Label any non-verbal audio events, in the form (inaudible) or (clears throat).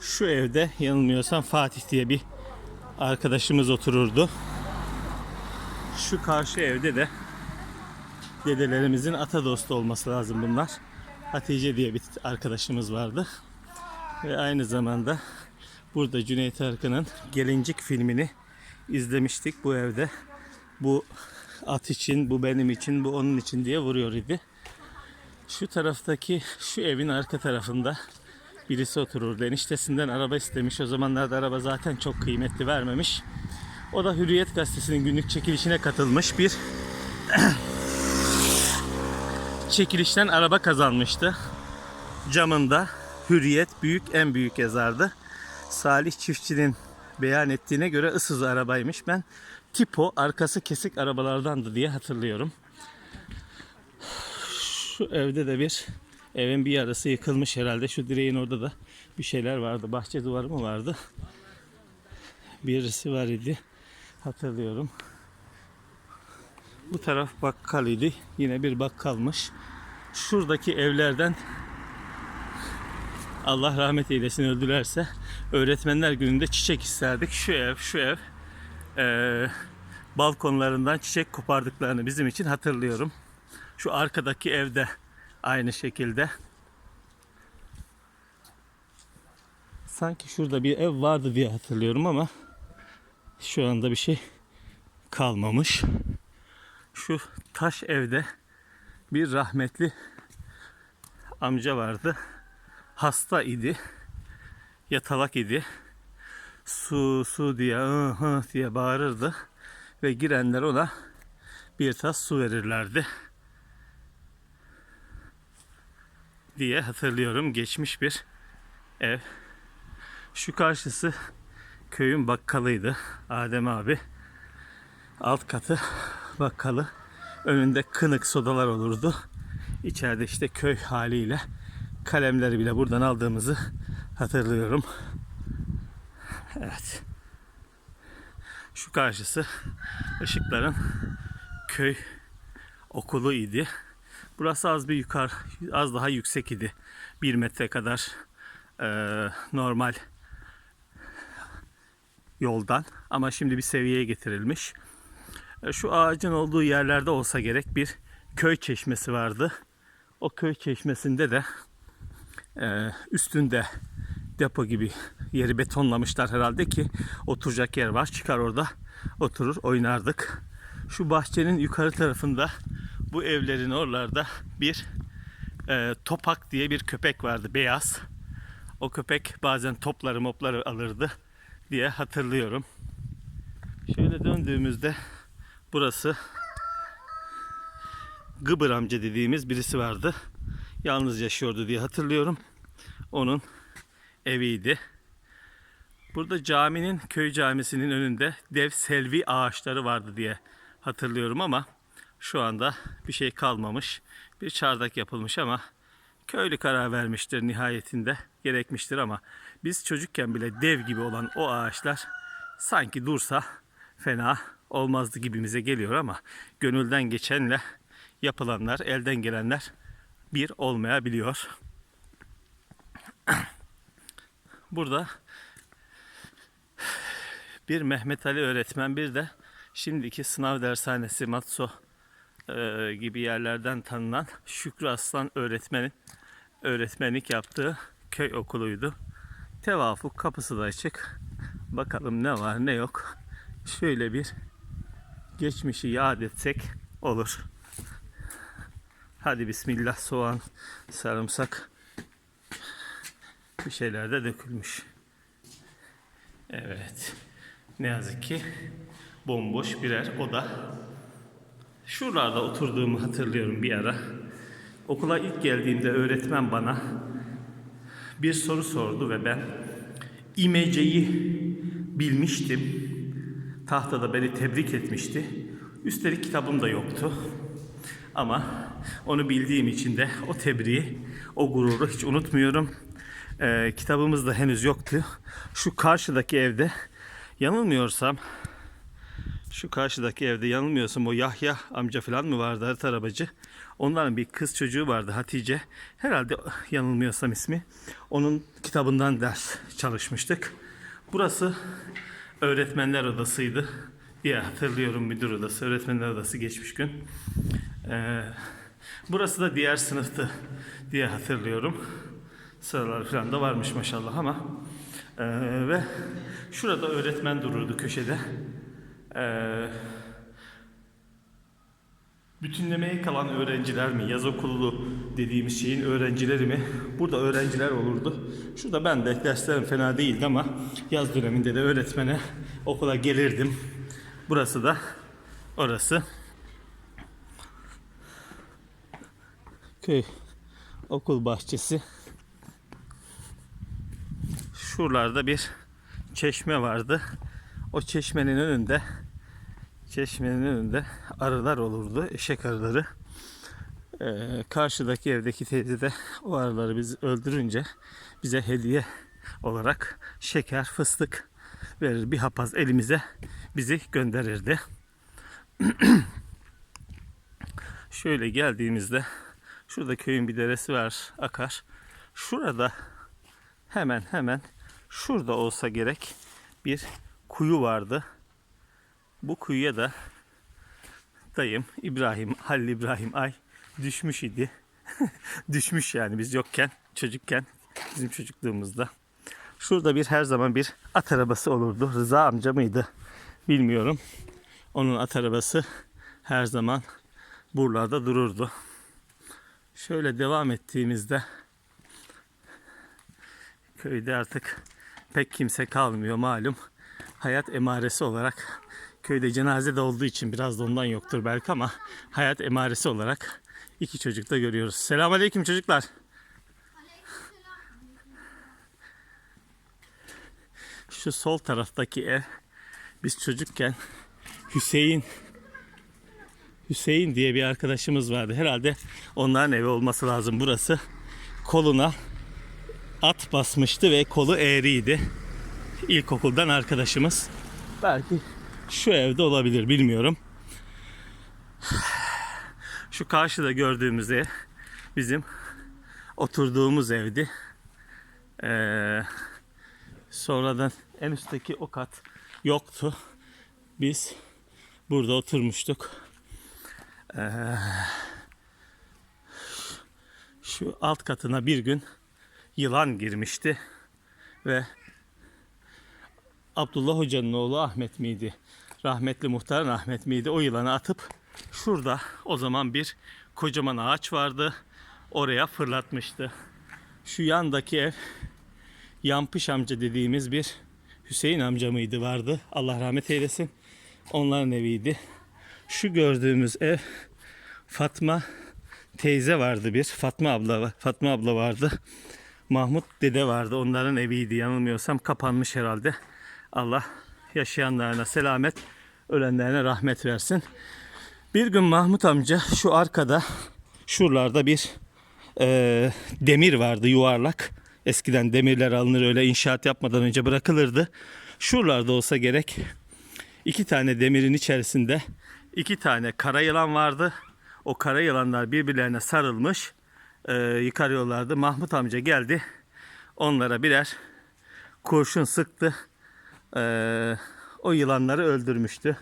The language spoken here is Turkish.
Şu evde yanılmıyorsam Fatih diye bir arkadaşımız otururdu. Şu karşı evde de dedelerimizin ata dostu olması lazım bunlar. Hatice diye bir arkadaşımız vardı. Ve aynı zamanda burada Cüneyt Arkın'ın Gelincik filmini izlemiştik bu evde. Bu at için, bu benim için, bu onun için diye vuruyor idi. Şu taraftaki, şu evin arka tarafında birisi otururdu. Eniştesinden araba istemiş. O zamanlarda araba zaten çok kıymetli vermemiş. O da Hürriyet Gazetesi'nin günlük çekilişine katılmış bir (clears throat) çekilişten araba kazanmıştı. Camında Hürriyet büyük en büyük yazardı. Salih Çiftçi'nin beyan ettiğine göre ısız arabaymış. Ben tipo arkası kesik arabalardandı diye hatırlıyorum. Şu evde de bir evin bir yarısı yıkılmış herhalde. Şu direğin orada da bir şeyler vardı. Bahçe duvarı mı vardı? Birisi var idi. Hatırlıyorum. Bu taraf bakkal idi. Yine bir bakkalmış. Şuradaki evlerden Allah rahmet eylesin öldülerse öğretmenler gününde çiçek isterdik. Şu ev, şu ev eee, balkonlarından çiçek kopardıklarını bizim için hatırlıyorum. Şu arkadaki evde aynı şekilde. Sanki şurada bir ev vardı diye hatırlıyorum ama şu anda bir şey kalmamış. Şu taş evde bir rahmetli amca vardı. Hasta idi. Yatalak idi. Su su diye ı hı diye bağırırdı. Ve girenler ona bir tas su verirlerdi. Diye hatırlıyorum. Geçmiş bir ev. Şu karşısı köyün bakkalıydı. Adem abi. Alt katı bakkalı. Önünde kınık sodalar olurdu. İçeride işte köy haliyle kalemleri bile buradan aldığımızı hatırlıyorum. Evet. Şu karşısı ışıkların köy okulu idi. Burası az bir yukarı, az daha yüksek idi. Bir metre kadar eee, normal yoldan ama şimdi bir seviyeye getirilmiş. E, Şu ağacın olduğu yerlerde olsa gerek bir köy çeşmesi vardı. O köy çeşmesinde de e, üstünde depo gibi yeri betonlamışlar herhalde ki oturacak yer var. Çıkar orada oturur oynardık. Şu bahçenin yukarı tarafında bu evlerin oralarda bir e, topak diye bir köpek vardı beyaz. O köpek bazen topları mopları alırdı diye hatırlıyorum. Şöyle döndüğümüzde burası Gıbır amca dediğimiz birisi vardı. Yalnız yaşıyordu diye hatırlıyorum. Onun eviydi. Burada caminin, köy camisinin önünde dev selvi ağaçları vardı diye hatırlıyorum ama şu anda bir şey kalmamış. Bir çardak yapılmış ama köylü karar vermiştir nihayetinde. Gerekmiştir ama biz çocukken bile dev gibi olan o ağaçlar sanki dursa fena olmazdı gibimize geliyor ama gönülden geçenle yapılanlar, elden gelenler bir olmayabiliyor. (clears throat) Burada bir Mehmet Ali öğretmen bir de şimdiki sınav dershanesi Matso e, gibi yerlerden tanınan Şükrü Aslan öğretmenin öğretmenlik yaptığı köy okuluydu. Tevafuk kapısı da açık. Bakalım ne var ne yok. Şöyle bir geçmişi yad etsek olur. Hadi bismillah soğan, sarımsak bir şeyler de dökülmüş. Evet. Ne yazık ki bomboş birer oda. Şuralarda oturduğumu hatırlıyorum bir ara. Okula ilk geldiğimde öğretmen bana bir soru sordu ve ben imeceyi bilmiştim. Tahtada beni tebrik etmişti. Üstelik kitabım da yoktu. Ama onu bildiğim için de o tebriği, o gururu hiç unutmuyorum. Ee, kitabımız da henüz yoktu. Şu karşıdaki evde yanılmıyorsam şu karşıdaki evde yanılmıyorsam o Yahya amca falan mı vardı harita arabacı. Onların bir kız çocuğu vardı Hatice. Herhalde yanılmıyorsam ismi. Onun kitabından ders çalışmıştık. Burası öğretmenler odasıydı diye hatırlıyorum müdür odası, öğretmenler odası geçmiş gün. Ee, burası da diğer sınıftı diye hatırlıyorum. Sıralar falan da varmış maşallah ama. Ee, ve şurada öğretmen dururdu köşede. Ee, bütünlemeye kalan öğrenciler mi, yaz okulu dediğimiz şeyin öğrencileri mi? Burada öğrenciler olurdu. Şurada ben de derslerim fena değildi ama yaz döneminde de öğretmene okula gelirdim. Burası da orası. Köy okul bahçesi. Şuralarda bir çeşme vardı. O çeşmenin önünde çeşmenin önünde arılar olurdu. Eşek arıları. Ee, karşıdaki evdeki teyze de o arıları biz öldürünce bize hediye olarak şeker, fıstık verir. Bir hapaz elimize bizi gönderirdi. (clears throat) Şöyle geldiğimizde şurada köyün bir deresi var akar. Şurada hemen hemen şurada olsa gerek bir kuyu vardı. Bu kuyuya da dayım İbrahim Halil İbrahim Ay düşmüş idi. (laughs) düşmüş yani biz yokken çocukken bizim çocukluğumuzda. Şurada bir her zaman bir at arabası olurdu. Rıza amca mıydı? Bilmiyorum. Onun at arabası her zaman buralarda dururdu. Şöyle devam ettiğimizde köyde artık pek kimse kalmıyor malum. Hayat emaresi olarak köyde cenaze de olduğu için biraz da ondan yoktur belki ama hayat emaresi olarak iki çocuk da görüyoruz. Selamünaleyküm çocuklar. Şu sol taraftaki ev biz çocukken Hüseyin Hüseyin diye bir arkadaşımız vardı. Herhalde onların evi olması lazım burası. Koluna at basmıştı ve kolu eğriydi. İlkokuldan arkadaşımız. Belki şu evde olabilir bilmiyorum. Şu karşıda gördüğümüz ev bizim oturduğumuz evdi. Ee, sonradan en üstteki o kat yoktu. Biz burada oturmuştuk. Ee, şu alt katına bir gün yılan girmişti ve Abdullah Hoca'nın oğlu Ahmet miydi? Rahmetli muhtarın Ahmet miydi? O yılanı atıp şurada o zaman bir kocaman ağaç vardı. Oraya fırlatmıştı. Şu yandaki ev Yampış amca dediğimiz bir Hüseyin amca mıydı vardı. Allah rahmet eylesin. Onların eviydi. Şu gördüğümüz ev Fatma teyze vardı bir. Fatma abla Fatma abla vardı. Mahmut dede vardı. Onların eviydi. Yanılmıyorsam kapanmış herhalde. Allah yaşayanlarına selamet, ölenlerine rahmet versin. Bir gün Mahmut amca şu arkada şuralarda bir e, demir vardı yuvarlak. Eskiden demirler alınır öyle inşaat yapmadan önce bırakılırdı. Şuralarda olsa gerek iki tane demirin içerisinde iki tane kara yılan vardı. O kara yılanlar birbirlerine sarılmış e, yıkarıyorlardı. Mahmut amca geldi. Onlara birer kurşun sıktı. E, o yılanları öldürmüştü.